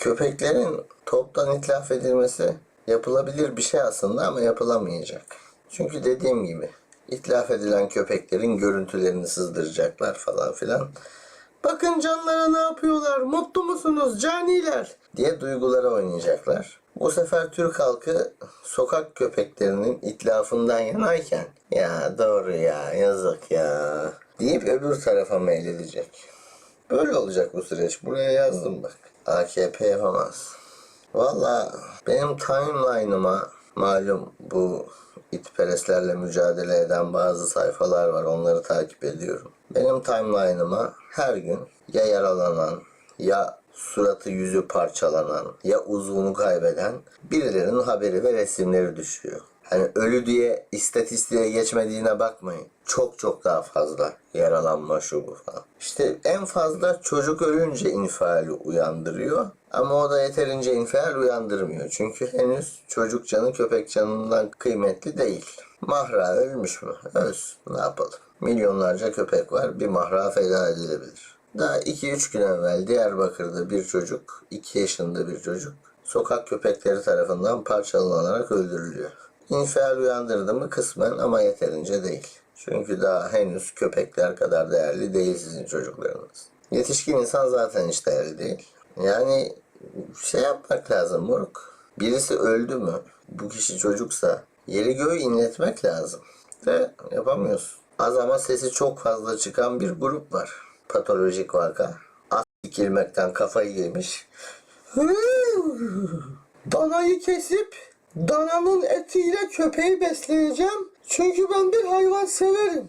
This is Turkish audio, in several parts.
Köpeklerin toptan itlaf edilmesi yapılabilir bir şey aslında ama yapılamayacak. Çünkü dediğim gibi itlaf edilen köpeklerin görüntülerini sızdıracaklar falan filan. Bakın canlara ne yapıyorlar, mutlu musunuz caniler diye duygulara oynayacaklar. Bu sefer Türk halkı sokak köpeklerinin itlafından yanayken ya doğru ya yazık ya deyip öbür tarafa meyledecek. Böyle olacak bu süreç. Buraya yazdım bak. AKP yapamaz. Valla benim timeline'ıma malum bu itperestlerle mücadele eden bazı sayfalar var. Onları takip ediyorum. Benim timeline'ıma her gün ya yaralanan ya suratı yüzü parçalanan ya uzvunu kaybeden birilerinin haberi ve resimleri düşüyor. Hani ölü diye istatistiğe geçmediğine bakmayın. Çok çok daha fazla yaralanma şu bu falan. İşte en fazla çocuk ölünce infiali uyandırıyor. Ama o da yeterince infial uyandırmıyor. Çünkü henüz çocuk canı köpek canından kıymetli değil. Mahra ölmüş mü? Ölsün. Ne yapalım? Milyonlarca köpek var. Bir mahra feda edilebilir. Daha 2-3 gün evvel Diyarbakır'da bir çocuk, 2 yaşında bir çocuk, sokak köpekleri tarafından parçalanarak öldürülüyor. İnfial uyandırdı mı kısmen ama yeterince değil. Çünkü daha henüz köpekler kadar değerli değil sizin çocuklarınız. Yetişkin insan zaten hiç değerli değil. Yani şey yapmak lazım moruk. Birisi öldü mü? Bu kişi çocuksa yeri göğü inletmek lazım. Ve yapamıyorsun. Az ama sesi çok fazla çıkan bir grup var. Patolojik vaka. At dikilmekten kafayı yemiş. Danayı kesip dananın etiyle köpeği besleyeceğim. Çünkü ben bir hayvan severim.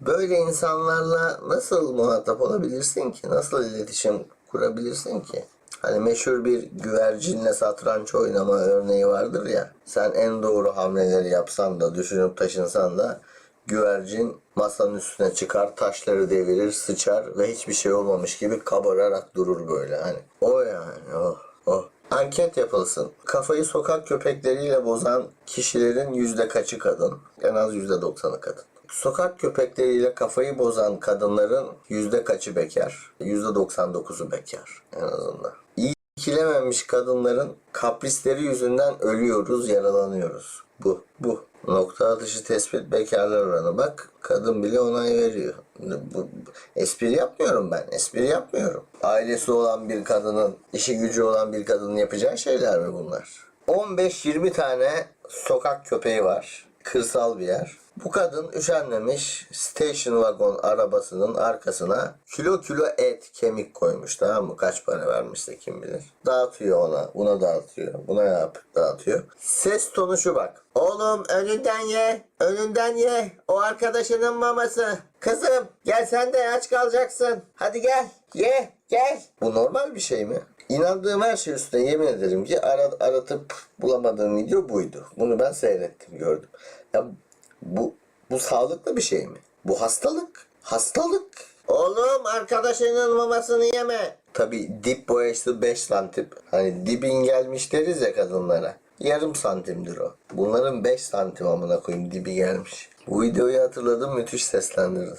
Böyle insanlarla nasıl muhatap olabilirsin ki? Nasıl iletişim kurabilirsin ki? Hani meşhur bir güvercinle satranç oynama örneği vardır ya. Sen en doğru hamleleri yapsan da düşünüp taşınsan da güvercin masanın üstüne çıkar, taşları devirir, sıçar ve hiçbir şey olmamış gibi kabararak durur böyle hani. O yani o. o. Anket yapılsın. Kafayı sokak köpekleriyle bozan kişilerin yüzde kaçı kadın? En az yüzde doksanı kadın. Sokak köpekleriyle kafayı bozan kadınların yüzde kaçı bekar? Yüzde doksan dokuzu bekar en azından. İyi ikilememiş kadınların kaprisleri yüzünden ölüyoruz, yaralanıyoruz. Bu, bu. Nokta atışı tespit bekarlar oranı. Bak kadın bile onay veriyor. Bu, espri yapmıyorum ben. Espri yapmıyorum. Ailesi olan bir kadının, işi gücü olan bir kadının yapacağı şeyler mi bunlar? 15-20 tane sokak köpeği var. Kırsal bir yer. Bu kadın üşenmemiş station wagon arabasının arkasına kilo kilo et kemik koymuş tamam mı? Kaç para vermişse kim bilir. Dağıtıyor ona. Buna dağıtıyor. Buna yap dağıtıyor. Ses tonu şu bak. Oğlum önünden ye. Önünden ye. O arkadaşının maması. Kızım gel sen de aç kalacaksın. Hadi gel. Ye. Gel. Bu normal bir şey mi? İnandığım her şey üstüne yemin ederim ki ara, aratıp bulamadığım video buydu. Bunu ben seyrettim, gördüm. Ya bu bu sağlıklı bir şey mi? Bu hastalık. Hastalık. Oğlum arkadaşının mamasını yeme. Tabi dip boyası 5 santim. Hani dibin gelmiş deriz ya kadınlara. Yarım santimdir o. Bunların 5 santim amına koyayım dibi gelmiş. Bu videoyu hatırladım müthiş seslendirdin.